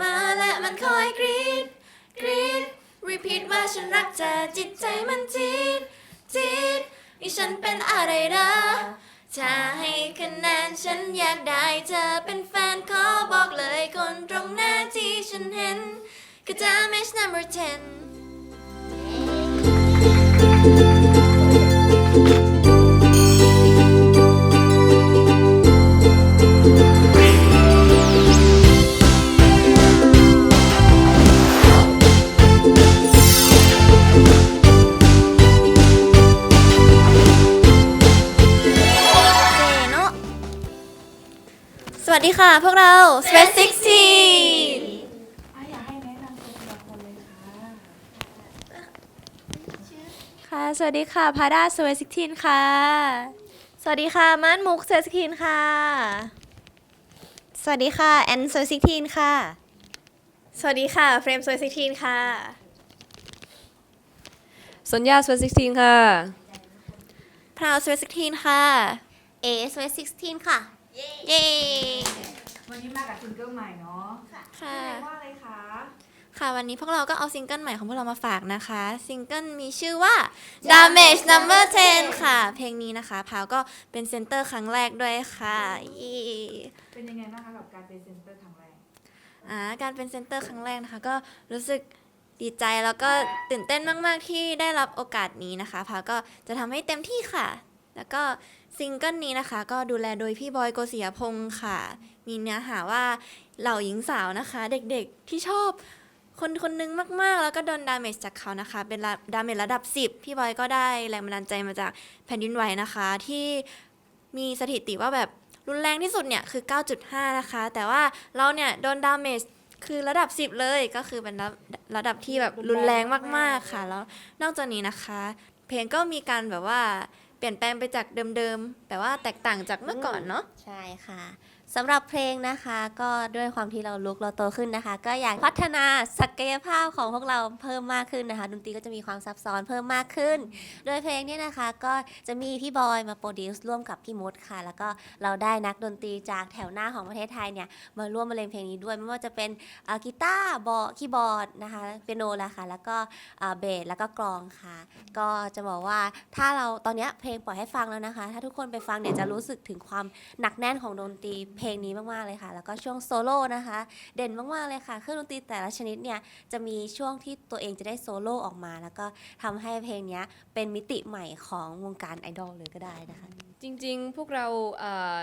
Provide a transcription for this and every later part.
มอและมันคอยกรีดกรีด repeat ว่าฉันรักเธอจิตใจมันจีดจีดนี่ฉันเป็นอะไรเหรอถ้าให้คะแนนฉันอยากได้เธอเป็นแฟนขอบอกเลยคนตรงหน้าที่ฉันเห็นคือ damage number 10 ค่ะ พวกเรา Space 16 อะอยากให้แนะนำตัวแต่ละคนเลยค่ะค่ะ สวัสดีค่ะ พาด้าสวีสิกทีนค่ะ สวัสดีค่ะม่านมุกสวีสิกทีนค่ะ สวัสดีค่ะ แอนสวีสิกทีนค่ะ สวัสดีค่ะ เฟรมสวีสิกทีนค่ะ สัญญาสเวสิกทีนค่ะ พราวสวีสิกทีนค่ะ เอสวีสิกทีนค่ะ เย้ วันนี้มากับซิงเกิลใหม่เนาะค่ะเพลงว่าอะไรคะ ค่ะ วันนี้พวกเราก็เอาซิงเกิลใหม่ของพวกเรามาฝากนะคะ ซิงเกิลมีชื่อว่า Damage Number 10 ค่ะ เพลงนี้นะคะ พาวก็เป็นเซนเตอร์ครั้งแรกด้วยค่ะเย้เป็นยังไงบ้างคะกับการเป็นเซนเตอร์ครั้งแรก อ่าการเป็นเซนเตอร์ครั้งแรกนะคะ ก็รู้สึกดีใจแล้วก็ตื่นเต้นมาก ๆ ที่ได้รับโอกาสนี้นะคะ พาวก็จะทำให้เต็มที่ค่ะ แล้วก็ ซิงเกิลนี้นะคะ ก็ดูแลโดยพี่บอยโกศิยพงศ์ค่ะ มีเนื้อหาว่าเหล่าหญิงสาวนะคะ เด็กๆที่ชอบคนคนหนึงมากๆ แล้วก็โดนดาเมจจากเขานะคะ เป็นดาเมจระดับ 10 พี่บอยก็ได้แรงบันดาลใจมาจากแผ่นดินไหวนะคะ ที่มีสถิติว่าแบบรุนแรงที่สุดเนี่ยคือ 9.5 นะคะ แต่ว่าเราเนี่ยโดนดาเมจคือระดับ 10 เลยก็คือเป็นระระดับที่แบบรุนแรงมากๆค่ะ แล้วนอกจากนี้นะคะ เพลงก็มีการแบบว่า เปลี่ยนแปลงไปจากเดิมๆ แต่ว่าแตกต่างจากเมื่อก่อนเนาะ ใช่ค่ะ สำหรับเพลงนะคะก็ด้วยความที่เราลุกเราโตขึ้นนะคะ ก็อยากพัฒนาศักยภาพของพวกเราเพิ่มมากขึ้นนะคะดนตรีก็จะมีความซับซ้อนเพิ่มมากขึ้น โดยเพลงเนี้นะคะก็จะมีพี่บอยมาโปรดิวซ์ร่วมกับพี่มดค่ะ แล้วก็เราได้นักดนตรีจากแถวหน้าของประเทศไทยเนี่ยมาร่วมบรรเลงเพลงนี้ด้วย ไม่ว่าจะเป็นกีตาร์บอคีย์บอร์ดนะคะเปียโนละค่ะแล้วก็เบสแล้วก็กลองค่ะ ก็จะบอกว่าถ้าเราตอนนี้เพลงปล่อยให้ฟังแล้วนะคะ ถ้าทุกคนไปฟังเนี่ยจะรู้สึกถึงความหนักแน่นของดนตรีเพลงนี้มากๆเลยค่ะ แล้วก็ช่วงโซโล่นะคะ เด่นมากๆเลยค่ะ เครื่องดนตรีแต่ละชนิดเนี่ยจะมีช่วงที่ตัวเองจะได้โซโล่ออกมา แล้วก็ทำให้เพลงเนี้ยเป็นมิติใหม่ของวงการไอดอลเลยก็ได้นะคะ จริงๆ พวกเราเอ่อ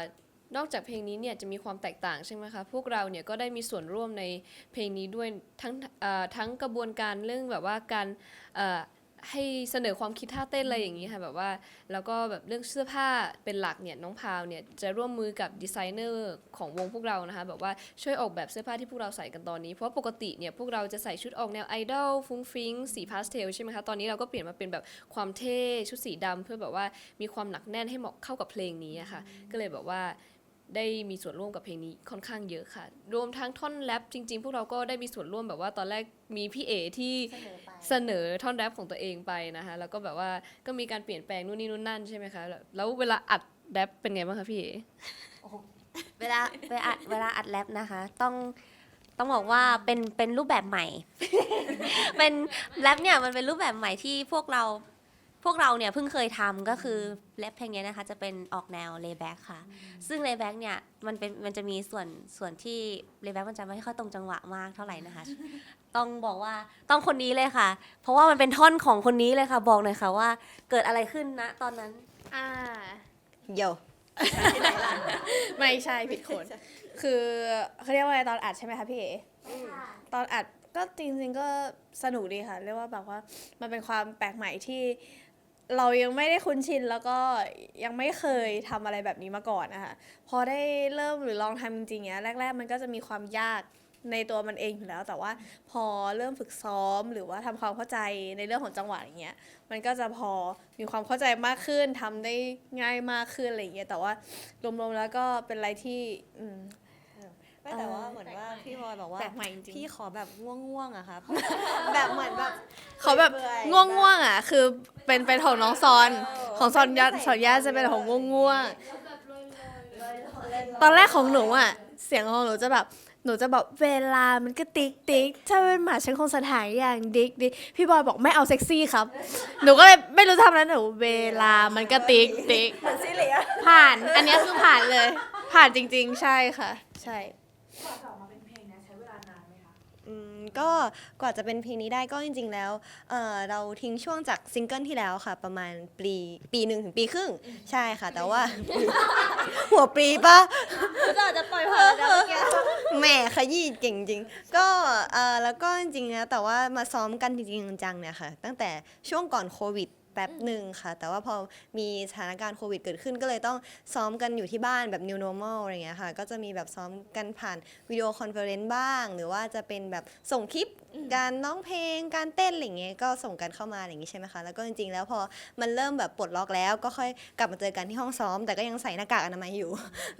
นอกจากเพลงนี้เนี่ยจะมีความแตกต่างใช่ไหมคะ พวกเราเนี่ยก็ได้มีส่วนร่วมในเพลงนี้ด้วยทั้งเอ่อทั้งกระบวนการเรื่องแบบว่าการเอ่อ ให้เสนอความคิดท่าเต้นอะไรอย่างนี้ค่ะแบบว่าแล้วก็แบบเรื่องเสื้อผ้าเป็นหลักเนี่ยน้องพาวเนี่ยจะร่วมมือกับดีไซเนอร์ของวงพวกเรานะคะแบบว่าช่วยออกแบบเสื้อผ้าที่พวกเราใส่กันตอนนี้เพราะปกติเนี่ยพวกเราจะใส่ชุดออกแนวไอดอลฟุ้งฟิ้งสีพาสเทลใช่ไหมคะตอนนี้เราก็เปลี่ยนมาเป็นแบบความเท่ชุดสีดำเพื่อแบบว่ามีความหนักแน่นให้เหมาะเข้ากับเพลงนี้ะค่ะก็เลยแบบว่าได้มีส่วนร่วมกับเพลงนี้ค่อนข้างเยอะค่ะ รวมทั้งท่อนแรปจริง ๆ พวกเราก็ได้มีส่วนร่วมแบบว่าตอนแรกมีพี่เอที่เสนอ ท่อนแรปของตัวเองไปนะคะแล้วก็แบบว่าก็มีการเปลี่ยนแปลงนู่นนี่นู่นนั่นใช่ไหมคะแล้วแล้วเวลาอัดแรปเป็นไงบ้างคะพี่เอเวลาเวลาเวลาอัดแรปนะคะ ต้องต้องบอกว่าเป็นเป็นรูปแบบใหม่ เป็นแรปเนี่ยมันเป็นรูปแบบใหม่ที่พวกเราพวกเราเนี่ยเพิ่งเคยทำก็คือแรปเพลงเนี้ยนะคะ จะเป็นออกแนวเล y b แบ็กค่ะ ซึ่งเล y b แบ็กเนี่ยมันเป็นมันจะมีส่วนส่วนที่เล y b แบ็กมันจะไม่ค่อยตรงจังหวะมากเท่าไหร่นะคะ ต้องบอกว่าต้องคนนี้เลยค่ะ เพราะว่ามันเป็นท่อนของคนนี้เลยค่ะ บอกหน่อยค่ะว่า เกิดอะไรขึ้นนะตอนนั้น อ่า โยไม่ใช่ผิดคน คือเขาเรียกว่าอะไรตอนอัดใช่ไหมคะพี่เอตอนอัดก็จริงๆก็สนุกดีค่ะ เรียกว่าแบบว่ามันเป็นความแปลกใหม่ที่ เรายังไม่ได้คุ้นชินแล้วก็ยังไม่เคยทำอะไรแบบนี้มาก่อนนะคะพอได้เริ่มหรือลองทำจริงๆเนี้ยแรก ๆ มันก็จะมีความยาก ในตัวมันเองอยู่แล้ว แต่ว่าพอเริ่มฝึกซ้อมหรือว่าทำความเข้าใจในเรื่องของจังหวะอย่างเงี้ยมันก็จะพอมีความเข้าใจมากขึ้นทำได้ง่ายมากขึ้นอะไรอย่างเงี้ยแต่ว่ารวมๆแล้วก็เป็นอะไรที่อืมไม่แต่ว่าเหมือนว่าพี่บอยบอกว่าแปลกใหม่จริงๆพี่ขอแบบง่วงๆอะครับแบบเหมือนแบบเขาแบบเบื่อๆง่วงง่วงๆอะคือเป็นเป็นของน้องซอนของซอนยาซอนยาจะเป็นของง่วงง่วงๆตอนแรกของหนูอะเสียงของหนูจะแบบ หนูจะบอกเวลามันก็ติ๊กติ๊กถ้าเป็นหมาฉันคงสถานอย่างดิกดิกพี่บอยบอกไม่เอาเซ็กซี่ครับ หนูก็เลยไม่รู้ทำแล้วหนูเวลามันก็ติ๊กติ๊กเหมือนซีเรียผ่าน อันเนี้ยคือผ่านเลย ผ่านจริง ๆ ใช่ค่ะ ใช่กว่าจะออกมาเป็นเพลง อืมก็กว่าจะเป็นเพลงนี้ได้ก็จริง ๆ แล้วเอ่อเราทิ้งช่วงจากซิงเกิลที่แล้วค่ะ ประมาณปีปีหนึ่งถึงปีครึ่ง ใช่ค่ะ แต่ว่า หัวปีปะ ก็อาจจะปล่อยผ่านแล้วเมื่อกี้แหมขยี้เก่งจริง ก็เออแล้วก็จริงๆนะแต่ว่ามาซ้อมกันจริงๆจังๆเนี่ยค่ะ ตั้งแต่ช่วงก่อนโควิด แป๊บหนึ่งค่ะ แต่ว่าพอมีสถานการณ์โควิดเกิดขึ้น ก็เลยต้องซ้อมกันอยู่ที่บ้านแบบ new normal อะไรเงี้ยค่ะ ก็จะมีแบบซ้อมกันผ่านวิดีโอคอนเฟอเรนซ์บ้าง หรือว่าจะเป็นแบบส่งคลิปการร้องเพลงการเต้นอะไรเงี้ยก็ส่งกันเข้ามาอย่างงี้ใช่ไหมคะแล้วก็จริงๆ แล้วพอมันเริ่มแบบปลดล็อกแล้ว ก็ค่อยกลับมาเจอกันที่ห้องซ้อม แต่ก็ยังใส่หน้ากากอนามัยอยู่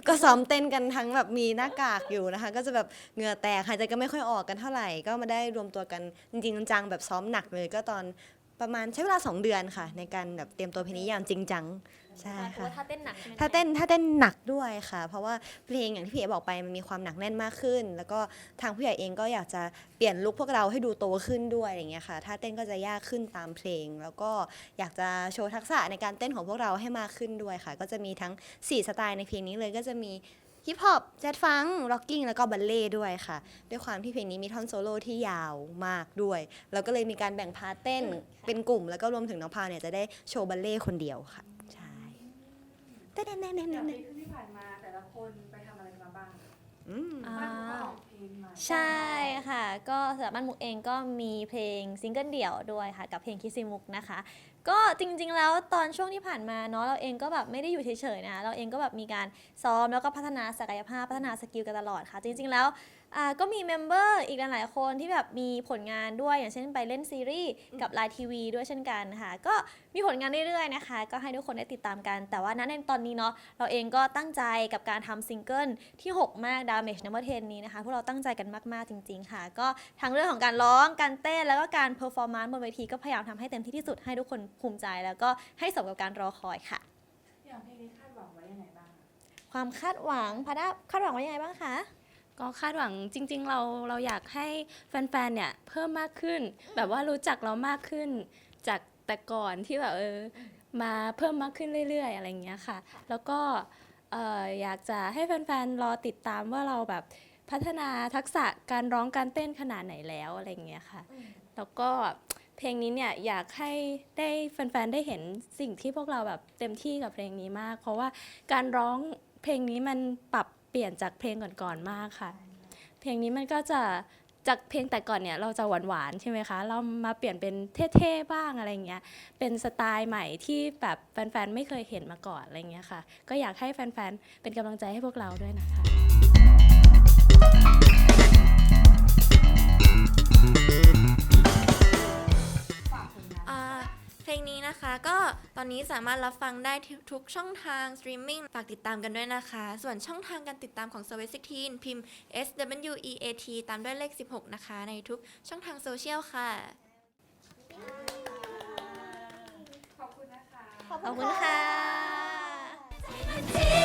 ก็ซ้อมเต้นกันทั้งแบบมีหน้ากากอยู่นะคะ ก็จะแบบเหงื่อแตกหายใจก็ไม่ค่อยออกกันเท่าไหร่ก็มาได้รวมตัวกันจริงๆจังแบบซ้อมหนักเลยก็ตอน ประมาณใช้เวลา 2 เดือนค่ะ ในการแบบเตรียมตัวเพลงนี้อย่างจริงจังใช่ค่ะถ้าเต้นหนักใช่ไหมถ้าเต้นถ้าเต้นหนักด้วยค่ะ เพราะว่าเพลงอย่างที่พี่เอบอกไปมันมีความหนักแน่นมากขึ้น แล้วก็ทางผู้ใหญ่เองก็อยากจะเปลี่ยนลุคพวกเราให้ดูโตขึ้นด้วยอย่างเงี้ยค่ะถ้าเต้นก็จะยากขึ้นตามเพลง แล้วก็อยากจะโชว์ทักษะในการเต้นของพวกเราให้มากขึ้นด้วยค่ะ ก็จะมีทั้ง 4 สไตล์ในเพลงนี้เลยก็จะมี ฮิปฮอปแจ๊ดฟังร็อกกิ้งแล้วก็บัลเล่ด้วยค่ะ ด้วยความที่เพลงนี้มีท่อนโซโล่ที่ยาวมากด้วยแล้วก็เลยมีการแบ่งพาร์ทเต้นเป็นกลุ่ม แล้วก็รวมถึงน้องพาวเนี่ยจะได้โชว์บัลเล่คนเดียวค่ะใช่เต้นๆๆๆๆจากปีครึ่งที่ผ่านมาแต่ละคนไปทำอะไรมาบ้างอืม บ้านก็ออกเพลงมาใช่ค่ะ ก็สำหรับบ้านมุกเองก็มีเพลงซิงเกิลเดี่ยวด้วยค่ะ กับเพลงคิซิมุกนะคะ ก็จริงๆแล้วตอนช่วงที่ผ่านมาเนาะเราเองก็แบบไม่ได้อยู่เฉยๆนะเราเองก็แบบมีการซ้อมแล้วก็พัฒนาศักยภาพพัฒนาสกิลกันตลอดค่ะ จริงๆแล้ว ก็มีเมมเบอร์อีกหลายๆคนที่แบบมีผลงานด้วยอย่างเช่นไปเล่นซีรีส์กับไลน์ทีวีด้วยเช่นกันค่ะ ก็มีผลงานเรื่อยๆนะคะ ก็ให้ทุกคนได้ติดตามกัน แต่ว่าณในตอนนี้เนาะเราเองก็ตั้งใจกับการทำซิงเกิลที่ 6 มาก Damage Number 10 นี้นะคะพวกเราตั้งใจกันมากๆจริง ๆ ค่ะ ก็ทั้งเรื่องของการร้องการเต้นแล้วก็การเพอร์ฟอร์มนซ์บนเวทีก็พยายามทำให้เต็มที่ที่สุดให้ทุกคนภูมิใจ แล้วก็ให้สมกับการรอคอยค่ะอย่างเพลงนี้คาดหวังไว้ยังไงบ้างอะความคาดหวังพาดาคาดหวังว่ายังไงบ้างคะ ก็คาดหวังจริง ๆ เราเราอยากให้แฟนๆเนี่ยเพิ่มมากขึ้น แบบว่ารู้จักเรามากขึ้น จากแต่ก่อนที่แบบเออมาเพิ่มมากขึ้นเรื่อย ๆ อะไรอย่างเงี้ยค่ะ แล้วก็เอ่ออยากจะให้แฟนๆรอติดตามว่าเราแบบพัฒนาทักษะการร้องการเต้นขนาดไหนแล้วอะไรอย่างเงี้ยค่ะ แล้วก็เพลงนี้เนี่ยอยากให้ได้แฟนๆได้เห็นสิ่งที่พวกเราแบบเต็มที่กับเพลงนี้มาก เพราะว่าการร้องเพลงนี้มันปรับเปลี่ยนจากเพลงก่อนๆมากค่ะ เพลงนี้มันก็จะจากเพลงแต่ก่อนเนี่ยเราจะหวานๆใช่ไหมคะ เรามาเปลี่ยนเป็นเท่ๆบ้างอะไรเงี้ย เป็นสไตล์ใหม่ที่แบบแฟนๆไม่เคยเห็นมาก่อนอะไรเงี้ยค่ะ ก็อยากให้แฟนๆเป็นกำลังใจให้พวกเราด้วยนะคะ เพลงนี้นะคะ ก็ตอนนี้สามารถรับฟังได้ทุกช่องทางสตรีมมิ่งฝากติดตามกันด้วยนะคะ ส่วนช่องทางการติดตามของ s w e t 16พิมพ์ S W E A T ตามด้วยเลข 16 นะคะ ในทุกช่องทางโซเชียลค่ะ ขอบคุณนะคะ ขอบคุณค่ะ